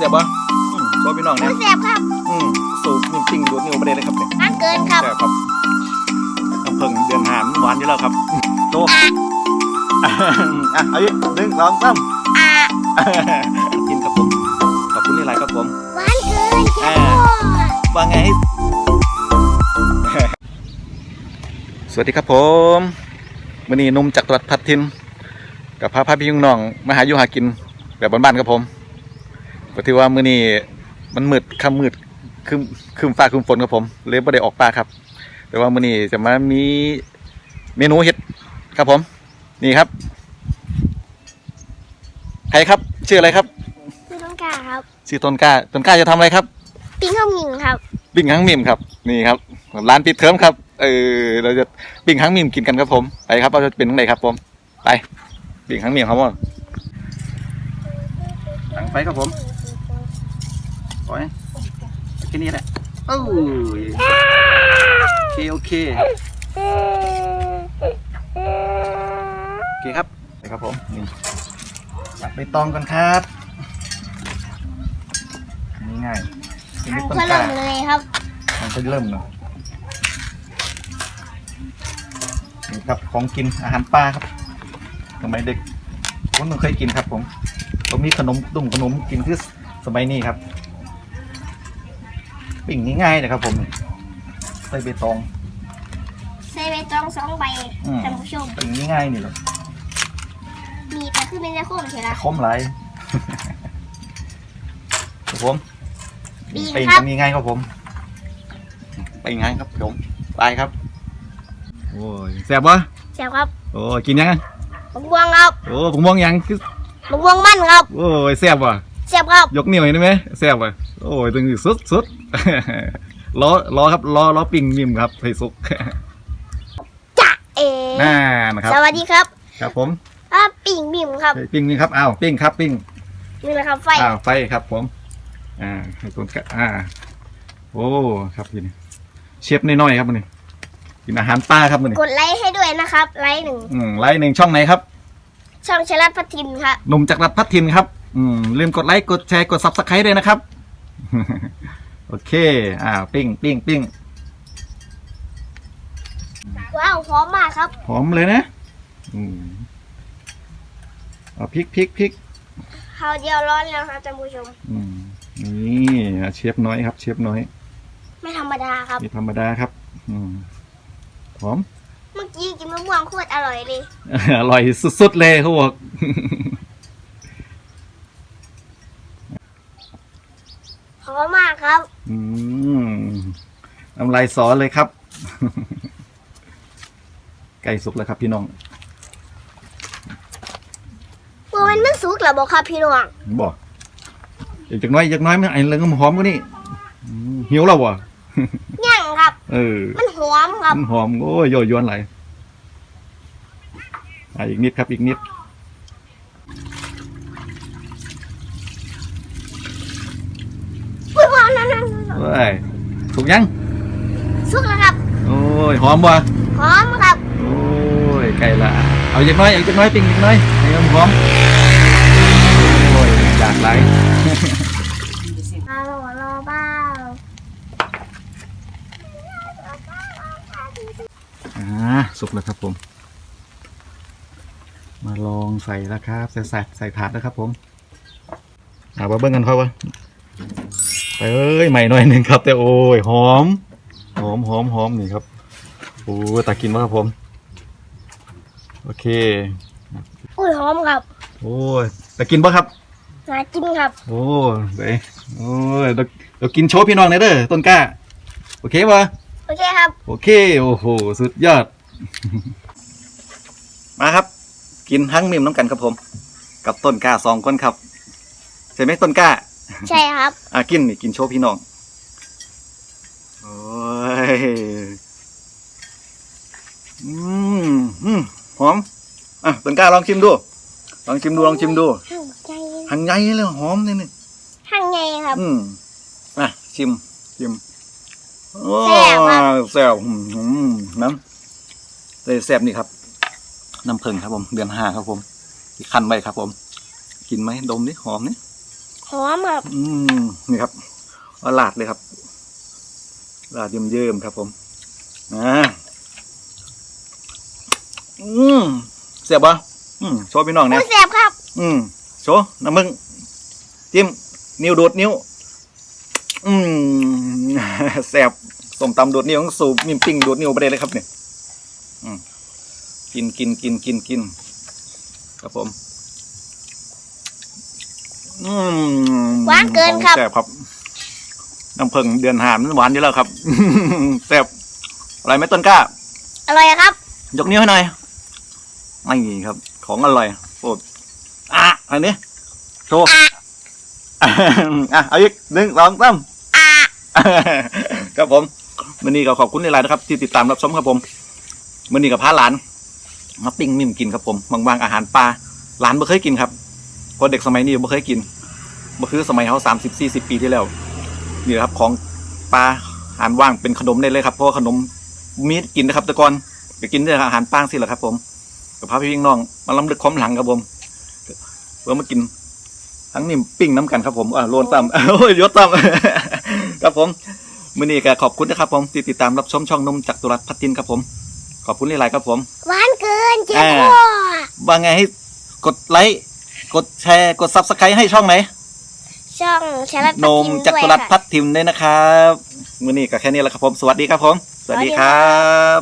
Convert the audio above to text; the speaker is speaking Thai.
สียบปะอืมโชว์พี่น้องมัเนี่ยนแสบครับอืมสูบนิ่มจริงดูดนิ้วไม่ได้เลยครับเนี่ยอันเกินครับแซ่บครับน้ำผึ้งเดือนหานหวานอยู่แล้วครับโชว์อะเอาอีกหนึ่งสองสามอ่ากินครับผมขอบคุณนี่ไรครับผมหวานเกินแค่พอว่าไงสวัสดีครับผมมื่อนี้หนุ่มจากตรัดพัดทินกับพาพาพี่ยุงน้องมาหาอยู่หากินแบบบ้านๆครับผม ก็ที่ว่ามื่อนี้มันมืดค่ำมืดคืมคืมฟ้าคืมฝนครับผมเลยไม่ได้ออกปลาครับ แต่ว่ามื่อนี้จะมามีเมนูเห็ดครับผม นี่ครับ ใครครับชื่ออะไรครับคือต้องกล้าครับชื่อต้นกล้าต้นกล้าจะทำอะไรครับ ปิ้งข้าวหมิงครับ ปิ้งหางมิมครับนี่ครับร้านปิดเทอมครับเออเราจะปิ้งหางมิมกินกันครับผมไปครับเราจะเป็นยังไงครับผมไปปิ้งหางมิมครับผมหลังไปครับผม โอ้ยแค่นี้แหละโอ้ยโอเคโอเคโอเคครับไปครับผมนี่จับใบตองกันครับนี่ง่ายเป็นทางต้นเพื่อกล้าเริ่มเลยครับมันก็เริ่มเนาะนี่ครับของกินอาหารปลาครับสมัยเด็กผมไม่เคยกินครับผมผมมีขนมตุ่มขนมกินคือสมัยนี้ครับ ปิ่งง่ายๆนะครับผมใส่ใบตองใส่ใบตองสองใบอืมท่านผู้ชมปิ่งง่ายๆนี่แหละมีแต่คือเป็นแต่โค้งเฉยละคมหลายครับผมปิ้งปิ่งครับทำง่ายๆครับผมปิ่งง่ายครับผมไปครับโอ้ยแซ่บวะแสบครับโอ้ยกินยังมะม่วงครับโอ้ผมมองยังคือมะม่วงมันครับโอ้ยแซ่บว่ะ แสบครับ ยกนิ้วเห็นไหมแซ่บว่ะโอ้ยตึงสุดสุดล้อล้อครับล้อล้อปิงมิมครับให้สุกจะเอน่านะครับ สวัสดีครับครับผมอ่าปิ้งบิ่มครับ ปิ้งนี่ครับอ้าวปิ้งครับปิ้งนี่แหละครับไฟอ้าวไฟครับผม อ่าให้คนกะอ่า โอ้ครับพี่นี่เชฟน้อยๆครับมันนี่กินอาหารป้าครับมันนี่กดไลค์ให้ด้วยนะครับ ไลค์หนึ่งอืมไลค์หนึ่งช่องไหนครับ ช่องชลัดพัทินครับ หนุ่มจากรัฐพัฒทินครับ อืมลืมกดไลค์กดแชร์กดซับสไครต์ด้วยนะครับ โอเค อ่า ปิ้งปิ้งปิ้งว้าวพร้อมมากครับ หอมเลยนะ อืมเอาพริกพริกพริกข้าวเดียวร้อนแล้วครับท่านผู้ชม อืมนี่อะเชฟน้อยครับ เชฟน้อย ไม่ธรรมดาครับนี่ธรรมดาครับ อืมหอม เมื่อกี้กินมะม่วงโคตรอร่อยเลย อร่อยสุดๆเลยเขาบอก พร้ อมมากครับ อืมน้ำลายสอเลยครับ ไก่สุกแล้วครับพี่น้องโอ้ยมันสุกแล้วบอกครับพี่น้องบอกอีกจากหน้อยอีกจากหน้อยมันไอ้เรื่องมันหอมกว่านี่อืมหิวแล้ววะย่างครับ เออ มันหอมครับ มันหอมโอ้ยโยยวนไหลายอะอีกนิดครับอีกนิด อุ้ยว้าวนั่นนั่น เว้ยสุกยัง สุกแล้วครับ โอ้ยหอมบ่หอมครับ โอ้ยไก่ละเอาจากหน้อยเอาจากหน้อยปิ้งอีกหน้อยให้มันหอมโอ้ยอยากไหลายรอรอบ้าอ่าสุกแล้วครับผม มาลองใส่แล้วครับ ใส่ใส่ใส่ถาดแล้วครับผมอ่ามาเบิ้งกันครับวะไป เอ้ยใหม่หน่อยหนึ่งครับ แต่โอ้ยหอม หอมหอมหอมนี่ครับโอ้ยตากินมากครับผมโอเคอุ้ยหอมครับ โอ้ยตากินปะครับน่ากินครับ โอ้ยเด้โอ้ยเดี๋ยวเดี๋ยวกินโชว์พี่น้องหน่อยเด้อต้นกล้า โอเคปะโอเคครับ โอเคโอ้โหสุดยอด มาครับ กินทั้งมิมน้ำกันครับผม กับต้นกล้าสองคนครับใช่ไหมต้นกล้า ใช่ครับ อะกินนี่กินโชว์พี่น้อง โอ้ย อืมอืมหอม อะต้นกล้าลองชิมดู ลองชิมดู ลองชิมดูหั่งใจหันใหญ่เลยหอมนี่นี่หั่งไงครับ อืมอะชิม ชิมโอ้แซ่บครับ แซ่บอืมอืมน้ำเลยแซ่บนี่ครับ น้ำผึ้งครับผม เดือนห้าครับผมที่คั้นไว้ครับผม กินไหมดมดิหอมนี่ หหอมครับ อืมนี่ครับเอาลาดเลยครับลาดเยิ้มๆครับผมอ่าอืมเสียบปะอืมโชว์พี่น้องเนี่ยผู้แสบครับ อืมโชว์น้ำมึงจิ้มนิ้วดูดนิ้ว อืมแสบส้มตำดูดนิ้วของสูบมิมปิ้งดูดนิ้วไปเลยเลยครับเนี่ยอืมกินกินกินกินกินครับผม อืมหวานเกินครับแสบครับน้ำผึ้งเดือนหามนหวานอยู่แล้วครับแสบอะไรไหมต้นกล้า อร่อยครับ ยกนิ้วให้หน่อยไม่มีครับ ของอร่อยโอ้อะอันนี้โชว์ อะอะเอาอีกหนึ่งสองสาม อ่าครับผมวันนี้ก็ขอบคุณในไลน์นะครับ ที่ติดตามรับชมครับผมวันนี้กับพาหลาน มาปิ้งมิ่มกินครับผมบางๆอาหารปลาหลานไม่เคยกินครับ เพราะเด็กสมัยนี้ไม่เคยกินบ่คือสมัยเขาสามสิบสี่สิบปีที่แล้วนี่แหละครับของปลาอาหารว่างเป็นขนมได้เลยครับเพราะว่าขนมมีให้กินนะครับแต่ก่อนไปกินได้อาหารป้างสิแหละครับ ผมกับพาพี่น้องมาล้ำลึกความหลังครับผมเพื่อมากินทั้งนิ่มปิ้งน้ำกันครับผมอ่าโลนซ้ำโอ้ยยศซ้ำครับผมมื่อนี้ก็ขอบคุณนะครับ ผมที่ติดตามรับชมช่องนมจากตุรัสพัฒทินครับผม ขอบคุณหลายๆครับผมหวานเกินเจ็บอ่าคอว่าไงให้กดไลค์ กดแชร์กดซับสไครต์ให้ช่องไหนช่องชาลัดนมจากตุรัสพัฒทินด้วยนะครับมื่อนี้ก็แค่นี้แหละครับผม สวัสดีครับผม สวัสดีครับ